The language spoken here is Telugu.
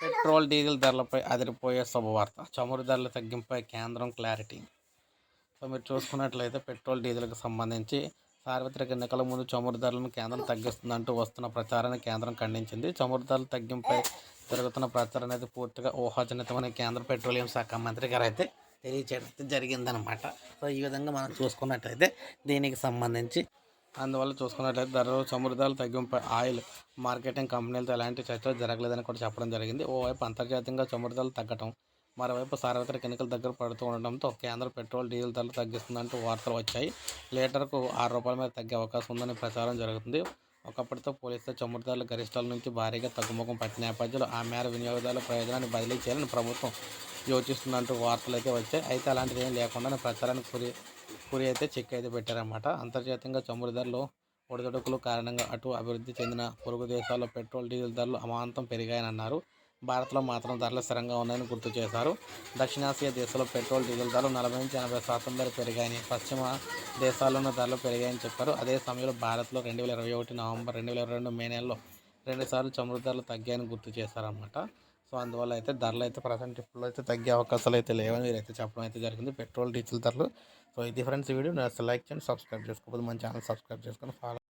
పెట్రోల్ డీజిల్ ధరలపై అదిరిపోయే శుభవార్త. చమురు ధరల తగ్గింపై కేంద్రం క్లారిటీ. సో మీరు చూసుకున్నట్లయితే పెట్రోల్ డీజిల్కి సంబంధించి సార్వత్రిక ఎన్నికల ముందు చమురు ధరలను కేంద్రం తగ్గిస్తుందంటూ వస్తున్న ప్రచారాన్ని కేంద్రం ఖండించింది. చమురు ధరల తగ్గింపై జరుగుతున్న ప్రచారం అనేది పూర్తిగా ఊహాజనితమని కేంద్ర పెట్రోలియం శాఖ మంత్రి గారు అయితే తెలియచేయడం జరిగిందనమాట సో ఈ విధంగా మనం చూసుకున్నట్లయితే దీనికి సంబంధించి అందువల్ల చూసుకున్నట్లయితే ధరలు సమృద్ధాలు తగ్గింపు ఆయిల్ మార్కెటింగ్ కంపెనీలతో ఎలాంటి చర్చలు జరగలేదని కూడా చెప్పడం జరిగింది. ఓవైపు అంతర్జాతీయంగా సమృద్ధాలు తగ్గటం మరోవైపు సార్వత్రిక ఎన్నికల దగ్గర పడుతూ ఉండడంతో కేంద్ర పెట్రోల్ డీజిల్ ధరలు తగ్గిస్తుందంటూ వార్తలు వచ్చాయి. లీటర్కు ఆరు రూపాయల మీద తగ్గే అవకాశం ఉందని ప్రచారం జరుగుతుంది. ఒకప్పటితో పోలిస్తే చమురుదారుల గరిష్టాల నుంచి భారీగా తగ్గుముఖం పట్టిన నేపథ్యంలో ఆ మేర వినియోగదారుల ప్రయోజనాన్ని బదిలీ చేయాలని ప్రభుత్వం యోచిస్తుందంటూ వార్తలు అయితే వచ్చాయి. అయితే అలాంటిది ఏం లేకుండానే ప్రచారానికి పురి పురి అయితే చెక్ అయితే పెట్టారన్నమాట. అంతర్జాతీయంగా చమురు ధరలు ఒడిదొడుకులు కారణంగా అటు అభివృద్ధి చెందిన పొరుగు దేశాల్లో పెట్రోల్ డీజిల్ ధరలు అమాంతం పెరిగాయని అన్నారు భారత్లో మాత్రం ధరలు స్థిరంగా ఉన్నాయని గుర్తు చేశారు. దక్షిణాసియా దేశాల్లో పెట్రోల్ డీజిల్ ధరలు నలభై నుంచి ఎనభై శాతం ధర పెరిగాయని పశ్చిమ దేశాల్లోనూ ధరలు పెరిగాయని చెప్పారు. అదే సమయంలో భారత్లో రెండు వేల ఇరవై ఒకటి నవంబర్ రెండు వేల ఇరవై రెండు మే నెలలో రెండుసార్లు చమురు ధరలు తగ్గాయని గుర్తు చేశారన్నమాట. సో అందువల్ల అయితే ధరలు అయితే ప్రజెంట్ ఇప్పుడు అయితే తగ్గే అవకాశాలు అయితే లేవని వీరైతే చెప్పడం అయితే జరిగింది. పెట్రోల్ డీజిల్ ధరలు. సో ఇది ఫ్రెండ్స్ వీడియో నేను లైక్ చేయండి సబ్స్క్రైబ్ చేసుకోకపోతే మన ఛానల్ సబ్స్క్రైబ్ చేసుకొని ఫాలో